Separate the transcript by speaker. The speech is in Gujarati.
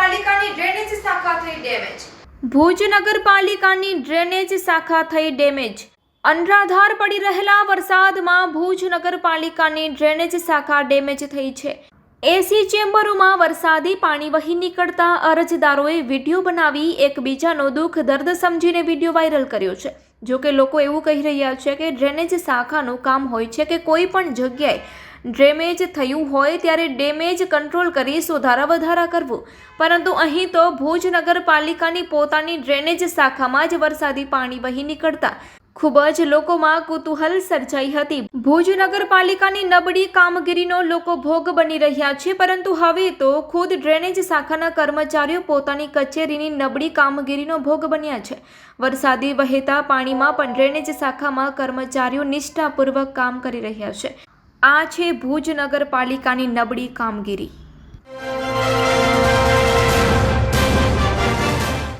Speaker 1: નગરપાલિકાની ડ્રેનેજ શાખા થઈ ડેમેજ. ભુજ નગરપાલિકાની ડ્રેનેજ શાખા થઈ ડેમેજ. અનરાધાર પડી રહેલા વરસાદમાં ભુજ નગરપાલિકાની ડ્રેનેજ શાખા ડેમેજ થઈ છે. એસી ચેમ્બરોમાં વરસાદી પાણી વહી નીકળતા અરજદારોએ વીડિયો બનાવી એકબીજાનો દુઃખ, દર્દ સમજીને વીડિયો વાયરલ કર્યો છે. જો કે લોકો એવું કહી રહ્યા છે કે ડ્રેનેજ શાખાનું કામ હોય છે કે કોઈ પણ જગ્યાએ ડ્રેમેજ થયું હોય ત્યારે ડેમેજ કંટ્રોલ કરી સુધારા વધારા કરવું. પરંતુ અહીં તો ભુજ નગરપાલિકાની પોતાની ડ્રેનેજ શાખામાં જ વરસાદી પાણી વહી નીકળતા ખૂબ જ લોકોમાં કુતૂહલ સર્જાઈ હતી. ભુજ નગરપાલિકાની નબળી કામગીરીનો લોકો ભોગ બની રહ્યા છે, પરંતુ હવે તો ખુદ ડ્રેનેજ શાખાના કર્મચારીઓ પોતાની કચેરીની નબળી કામગીરીનો ભોગ બન્યા છે. વરસાદી વહેતા પાણીમાં પણ ડ્રેનેજ શાખામાં કર્મચારીઓ નિષ્ઠાપૂર્વક કામ કરી રહ્યા છે. આ છે ભુજ નગરપાલિકાની નબળી કામગીરી.